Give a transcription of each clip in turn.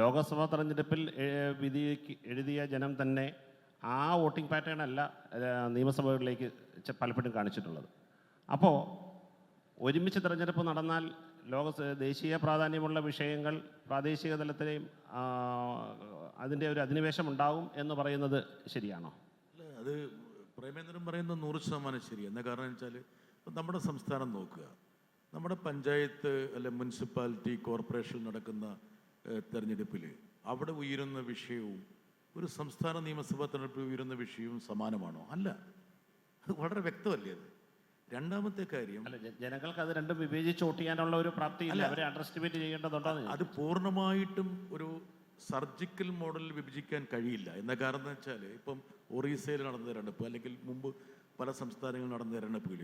ലോക്സഭാ തെരഞ്ഞെടുപ്പിൽ വിധി എഴുതിയ ജനം തന്നെ ആ വോട്ടിംഗ് പാറ്റേൺ അല്ല നിയമസഭകളിലേക്ക് പലപ്പോഴും കാണിച്ചിട്ടുള്ളത്. അപ്പോൾ ഒരുമിച്ച് തിരഞ്ഞെടുപ്പ് നടന്നാൽ ലോക ദേശീയ പ്രാധാന്യമുള്ള വിഷയങ്ങൾ പ്രാദേശിക തലത്തിലെയും അതിന്റെ ഒരു അധിനിവേശം ഉണ്ടാകും എന്ന് പറയുന്നത് ശരിയാണോ? അത് പ്രേമേന്ദ്രൻ പറയുന്നത് നൂറ് ശതമാനം ശരി എന്താ കാരണം വെച്ചാൽ നമ്മുടെ സംസ്ഥാനം നോക്കുക. നമ്മുടെ പഞ്ചായത്ത് അല്ലെ മുനിസിപ്പാലിറ്റി കോർപ്പറേഷൻ നടക്കുന്ന തെരഞ്ഞെടുപ്പിൽ അവിടെ ഉയരുന്ന വിഷയവും ഒരു സംസ്ഥാന നിയമസഭാ തെരഞ്ഞെടുപ്പിൽ ഉയരുന്ന വിഷയവും സമാനമാണോ? അല്ല. അത് വളരെ വ്യക്തമല്ലേ അത്? രണ്ടാമത്തെ കാര്യം ജനങ്ങൾക്ക് അത് രണ്ടും വിവേചിച്ച് വോട്ട് ചെയ്യാനുള്ള ഒരു പ്രാപ്തി അവരെ അണ്ടർസ്റ്റിമേറ്റ് ചെയ്യേണ്ടതുണ്ടോ അത് പൂർണമായിട്ടും ഒരു സർജിക്കൽ മോഡലിൽ വിഭജിക്കാൻ കഴിയില്ല. എന്ന കാരണം എന്ന് വെച്ചാൽ ഇപ്പം ഒറീസയിൽ നടന്ന തെരഞ്ഞെടുപ്പ് അല്ലെങ്കിൽ മുമ്പ് പല സംസ്ഥാനങ്ങളിൽ നടന്ന തെരഞ്ഞെടുപ്പുകൾ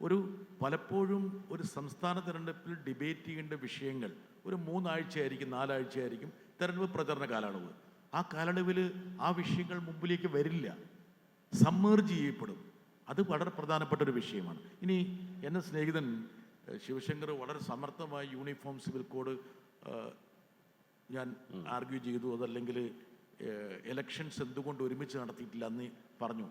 ഒരു പലപ്പോഴും ഒരു സംസ്ഥാന തെരഞ്ഞെടുപ്പിൽ ഡിബേറ്റ് ചെയ്യേണ്ട വിഷയങ്ങൾ ഒരു മൂന്നാഴ്ചയായിരിക്കും നാലാഴ്ചയായിരിക്കും തെരഞ്ഞെടുപ്പ് പ്രചരണ കാലയളവ്. ആ കാലയളവിൽ ആ വിഷയങ്ങൾ മുമ്പിലേക്ക് വരില്ല. സമ്മേർജ് ചെയ്യപ്പെടും. അത് വളരെ പ്രധാനപ്പെട്ട ഒരു വിഷയമാണ്. ഇനി എന്റെ സ്നേഹിതൻ ശിവശങ്കർ വളരെ സമർത്ഥമായി യൂണിഫോം സിവിൽ കോഡ് ഞാൻ ആർഗ്യൂ ചെയ്തു. അതല്ലെങ്കിൽ എലക്ഷൻസ് എന്തുകൊണ്ട് ഒരുമിച്ച് നടത്തിയിട്ടില്ല എന്ന് പറഞ്ഞു.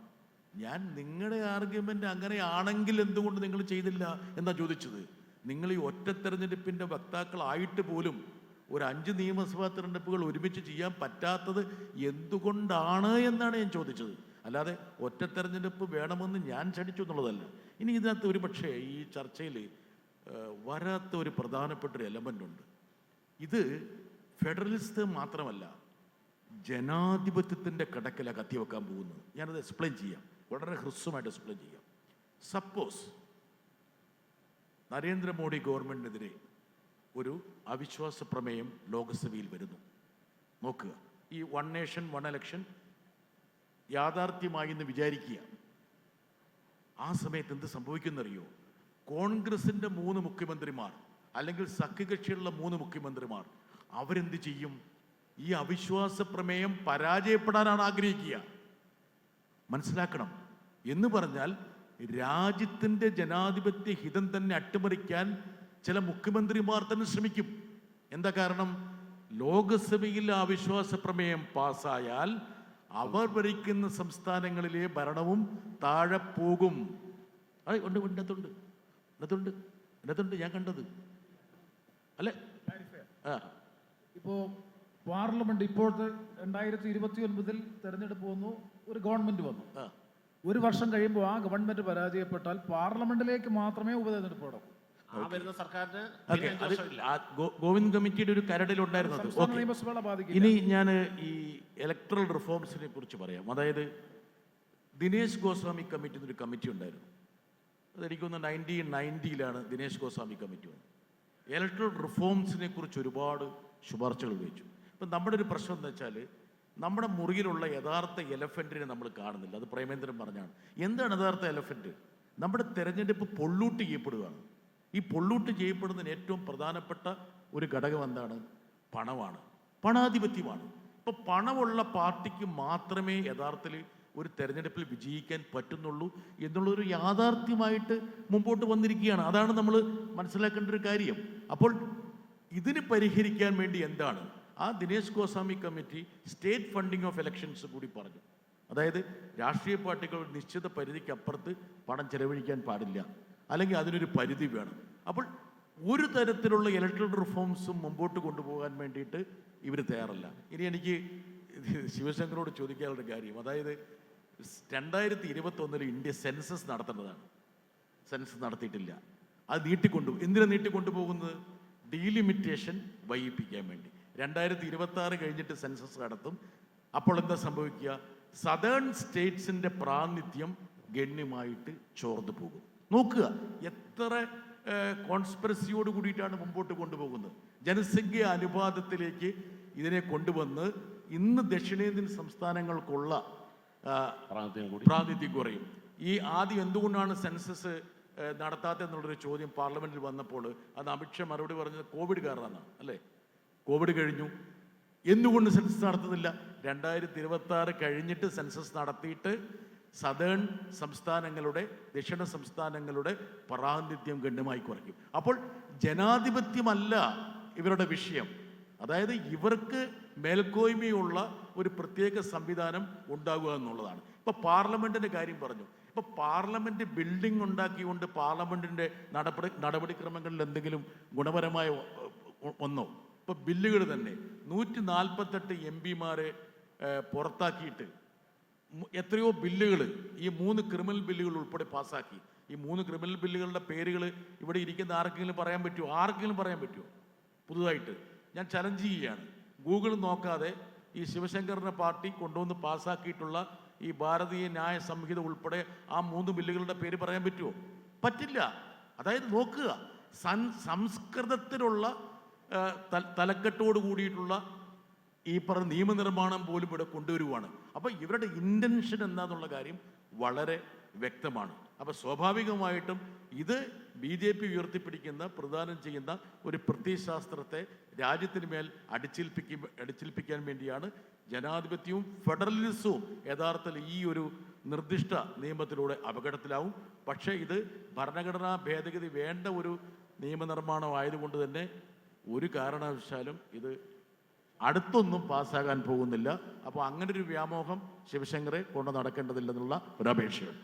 ഞാൻ നിങ്ങളുടെ ആർഗ്യുമെന്റ് അങ്ങനെയാണെങ്കിൽ എന്തുകൊണ്ട് നിങ്ങൾ ചെയ്തില്ല എന്നാ ചോദിച്ചത്? നിങ്ങൾ ഈ ഒറ്റ തെരഞ്ഞെടുപ്പിന്റെ വക്താക്കളായിട്ട് പോലും ഒരു അഞ്ച് നിയമസഭാ തിരഞ്ഞെടുപ്പുകൾ ഒരുമിച്ച് ചെയ്യാൻ പറ്റാത്തത് എന്തുകൊണ്ടാണ് എന്നാണ് ഞാൻ ചോദിച്ചത്. അല്ലാതെ ഒറ്റ തെരഞ്ഞെടുപ്പ് വേണമെന്ന് ഞാൻ ക്ഷണിച്ചു എന്നുള്ളതല്ല. ഇനി ഇതിനകത്ത് ഒരു പക്ഷേ ഈ ചർച്ചയിൽ വരാത്ത ഒരു പ്രധാനപ്പെട്ട ഒരു എലമെന്റ് ഉണ്ട്. ഇത് ഫെഡറലിസ്റ്റ് മാത്രമല്ല ജനാധിപത്യത്തിന്റെ കടക്കല കത്തിവെക്കാൻ പോകുന്നത്. ഞാനത് എക്സ്പ്ലെയിൻ ചെയ്യാം. വളരെ ഹ്രസ്വമായിട്ട് എക്സ്പ്ലെയിൻ ചെയ്യാം. സപ്പോസ് നരേന്ദ്രമോദി ഗവൺമെന്റിനെതിരെ ഒരു അവിശ്വാസ പ്രമേയം ലോക്സഭയിൽ വരുന്നു. നോക്കുക ഈ വൺ നേഷൻ വൺ ഇലക്ഷൻ യാഥാർത്ഥ്യമായി എന്ന് വിചാരിക്കുക. ആ സമയത്ത് എന്ത് സംഭവിക്കുന്നറിയോ കോൺഗ്രസിന്റെ മൂന്ന് മുഖ്യമന്ത്രിമാർ അല്ലെങ്കിൽ സഖ്യകക്ഷിയുള്ള മൂന്ന് മുഖ്യമന്ത്രിമാർ അവരെന്ത് ചെയ്യും? ഈ അവിശ്വാസ പ്രമേയം പരാജയപ്പെടാനാണ് ആഗ്രഹിക്കുക. മനസ്സിലാക്കണം. എന്ന് പറഞ്ഞാൽ രാജ്യത്തിന്റെ ജനാധിപത്യ ഹിതം തന്നെ അട്ടിമറിക്കാൻ ചില മുഖ്യമന്ത്രിമാർ തന്നെ ശ്രമിക്കും. എന്താ കാരണം? ലോകസഭയിൽ ആ അവിശ്വാസ പ്രമേയം പാസ്സായാൽ അവർ ഭരിക്കുന്ന സംസ്ഥാനങ്ങളിലെ ഭരണവും താഴെ പോകും. ആ ഉണ്ട് ഇന്നത്തുണ്ട്. ഇന്നത്തുണ്ട്. ഇന്നത്തുണ്ട് ഞാൻ കണ്ടത്. അല്ലേ? ഇപ്പോ ഇപ്പോൾ പാർലമെന്റ് ഇപ്പോഴത്തെ രണ്ടായിരത്തി ഇരുപത്തി ഒൻപതിൽ തെരഞ്ഞെടുപ്പ് വന്നു ഒരു ഗവൺമെന്റ് വന്നു. ഒരു വർഷം കഴിയുമ്പോൾ ആ ഗവൺമെന്റ് പരാജയപ്പെട്ടാൽ പാർലമെന്റിലേക്ക് മാത്രമേ ഉപതെരഞ്ഞെടുപ്പ് നടക്കൂ. ആ വരുന്ന സർക്കാരിന് ഓക്കെ പിന്നെ അഞ്ച് വർഷമില്ല ആ ഗോ- ഗോവിന്ദ് കമ്മിറ്റിയുടെ ഒരു കരടിലുണ്ടായിരുന്നത്. സംസ്ഥാന ഓക്കെ നിയമസഭകളെ ബാധിക്കില്ല. ഇനി ഞാൻ ഈ ഇലക്ട്രൽ റിഫോംസിനെ കുറിച്ച് പറയാം. അതായത് ദിനേശ് ഗോസ്വാമി കമ്മിറ്റി എന്നൊരു കമ്മിറ്റി ഉണ്ടായിരുന്നു. അതെനിക്കൊന്ന് നയന്റീൻ നയന്റിയിലാണ് ദിനേശ് ഗോസ്വാമി കമ്മിറ്റി വന്നത്. ഇലക്ട്രൽ റിഫോംസിനെ കുറിച്ച് ഒരുപാട് ശുപാർശകൾ ഉപയോഗിച്ചു ഇപ്പം നമ്മുടെ ഒരു പ്രശ്നം എന്ന് വെച്ചാൽ നമ്മുടെ മുറിയിലുള്ള യഥാർത്ഥ എലഫന്റിനെ നമ്മൾ കാണുന്നില്ല. അത് പ്രേമേന്ദ്രൻ പറഞ്ഞാണ്. എന്താണ് യഥാർത്ഥ എലഫന്റ് നമ്മുടെ തെരഞ്ഞെടുപ്പ് പൊള്ളൂട്ട് ചെയ്യപ്പെടുകയാണ്. ഈ പൊള്ളൂട്ട് ചെയ്യപ്പെടുന്നതിന് ഏറ്റവും പ്രധാനപ്പെട്ട ഒരു ഘടകം എന്താണ്? പണമാണ്. പണാധിപത്യമാണ്. ഇപ്പം പണമുള്ള പാർട്ടിക്ക് മാത്രമേ യഥാർത്ഥത്തിൽ ഒരു തെരഞ്ഞെടുപ്പിൽ വിജയിക്കാൻ പറ്റുന്നുള്ളൂ എന്നുള്ളൊരു യാഥാർത്ഥ്യമായിട്ട് മുമ്പോട്ട് വന്നിരിക്കുകയാണ്. അതാണ് നമ്മൾ മനസ്സിലാക്കേണ്ട ഒരു കാര്യം. അപ്പോൾ ഇതിന് പരിഹരിക്കാൻ വേണ്ടി എന്താണ്? ആ Dinesh Goswami committee state funding of elections കൂടി പറഞ്ഞു. അതായത് രാഷ്ട്രീയ പാർട്ടികൾ നിശ്ചിത പരിധിക്കപ്പുറത്ത് പണം ചെലവഴിക്കാൻ പാടില്ല. അല്ലെങ്കിൽ അതിനൊരു പരിധി വേണം. അപ്പോൾ ഒരു തരത്തിലുള്ള ഇലക്ട്രൽ റിഫോംസും മുമ്പോട്ട് കൊണ്ടുപോകാൻ വേണ്ടിയിട്ട് ഇവർ തയ്യാറല്ല. ഇനി എനിക്ക് ശിവശങ്കറോട് ചോദിക്കാനുള്ള കാര്യം. അതായത് രണ്ടായിരത്തി ഇരുപത്തൊന്നിൽ ഇന്ത്യ സെൻസസ് നടത്തേണ്ടതാണ്. സെൻസസ് നടത്തിയിട്ടില്ല. അത് നീട്ടിക്കൊണ്ടു എന്തിനാ നീട്ടിക്കൊണ്ടുപോകുന്നത്? ഡീലിമിറ്റേഷൻ വൈകിപ്പിക്കാൻ വേണ്ടി. രണ്ടായിരത്തി ഇരുപത്തി ആറ് കഴിഞ്ഞിട്ട് സെൻസസ് നടത്തും. അപ്പോൾ എന്താ സംഭവിക്കുക? സദേൺ സ്റ്റേറ്റ്സിന്റെ പ്രാതിനിധ്യം ഗണ്യമായിട്ട് ചോർന്നു പോകും. നോക്കുക എത്ര കോൺസ്പിറസിയോട് കൂടിയിട്ടാണ് മുമ്പോട്ട് കൊണ്ടുപോകുന്നത്? ജനസംഖ്യ അനുപാതത്തിലേക്ക് ഇതിനെ കൊണ്ടുവന്ന് ഇന്ന് ദക്ഷിണേന്ത്യൻ സംസ്ഥാനങ്ങൾക്കുള്ള പ്രാതിനിധ്യം കുറയും. ഈ ആദ്യം എന്തുകൊണ്ടാണ് സെൻസസ് നടത്താത്തെന്നുള്ളൊരു ചോദ്യം പാർലമെന്റിൽ വന്നപ്പോൾ അത് അമിത്ഷാ മറുപടി പറഞ്ഞത് കോവിഡ് കാരണമാണ് അല്ലേ? കോവിഡ് കഴിഞ്ഞു. എന്തുകൊണ്ട് സെൻസസ് നടത്തുന്നില്ല? രണ്ടായിരത്തി ഇരുപത്തി ആറ് കഴിഞ്ഞിട്ട് സെൻസസ് നടത്തിയിട്ട് സദേൺ സംസ്ഥാനങ്ങളുടെ ദക്ഷിണ സംസ്ഥാനങ്ങളുടെ പ്രാതിനിധ്യം ഗണ്യമായി കുറയ്ക്കും. അപ്പോൾ ജനാധിപത്യമല്ല ഇവരുടെ വിഷയം. അതായത് ഇവർക്ക് മേൽക്കോയ്മയുള്ള ഒരു പ്രത്യേക സംവിധാനം ഉണ്ടാകുക എന്നുള്ളതാണ്. ഇപ്പൊ പാർലമെന്റിന്റെ കാര്യം പറഞ്ഞു. ഇപ്പൊ പാർലമെന്റ് ബിൽഡിംഗ് ഉണ്ടാക്കിക്കൊണ്ട് പാർലമെന്റിന്റെ നടപടി നടപടിക്രമങ്ങളിൽ എന്തെങ്കിലും ഗുണപരമായ ഒന്നോ? ഇപ്പൊ ബില്ലുകൾ തന്നെ നൂറ്റി നാൽപ്പത്തെട്ട് എം പിമാരെ പുറത്താക്കിയിട്ട് എത്രയോ ബില്ലുകൾ ഈ മൂന്ന് ക്രിമിനൽ ബില്ലുകൾ ഉൾപ്പെടെ പാസ്സാക്കി. ഈ മൂന്ന് ക്രിമിനൽ ബില്ലുകളുടെ പേരുകൾ ഇവിടെ ഇരിക്കുന്ന ആർക്കെങ്കിലും പറയാൻ പറ്റുമോ ആർക്കെങ്കിലും പറയാൻ പറ്റുമോ പുതുതായിട്ട്. ഞാൻ ചലഞ്ച് ചെയ്യുകയാണ്. ഗൂഗിൾ നോക്കാതെ ഈ ശിവശങ്കറിന്റെ പാർട്ടി കൊണ്ടുവന്ന് പാസ്സാക്കിയിട്ടുള്ള ഈ ഭാരതീയ ന്യായ സംഹിത ഉൾപ്പെടെ ആ മൂന്ന് ബില്ലുകളുടെ പേര് പറയാൻ പറ്റുമോ പറ്റില്ല. അതായത് നോക്കുക. സൻ സംസ്കൃതത്തിലുള്ള തലക്കെട്ടോട് കൂടിയിട്ടുള്ള ഈ പറഞ്ഞ നിയമനിർമ്മാണം പോലും ഇവിടെ കൊണ്ടുവരുവാണ്. അപ്പോൾ ഇവരുടെ ഇന്റൻഷൻ എന്താന്നുള്ള കാര്യം വളരെ വ്യക്തമാണ്. അപ്പോൾ സ്വാഭാവികമായിട്ടും ഇത് ബി ജെ പി ഉയർത്തിപ്പിടിക്കുന്ന പ്രദാനം ചെയ്യുന്ന ഒരു പ്രത്യശാസ്ത്രത്തെ രാജ്യത്തിന് മേൽ അടിച്ചേൽപ്പിക്കും അടിച്ചേൽപ്പിക്കാൻ വേണ്ടിയാണ് ജനാധിപത്യവും ഫെഡറലിസവും യഥാർത്ഥത്തിൽ ഈ ഒരു നിർദ്ദിഷ്ട നിയമത്തിലൂടെ അപകടത്തിലാവും. പക്ഷേ ഇത് ഭരണഘടനാ ഭേദഗതി വേണ്ട ഒരു നിയമനിർമ്മാണം ആയതുകൊണ്ട് തന്നെ ഒരു കാരണവശാലും ഇത് അടുത്തൊന്നും പാസ്സാകാൻ പോകുന്നില്ല. അപ്പോൾ അങ്ങനെ ഒരു വ്യാമോഹം ശിവശങ്കറെ കൊണ്ട് നടക്കേണ്ടതില്ലെന്നുള്ള ഒരു അപേക്ഷയുണ്ട്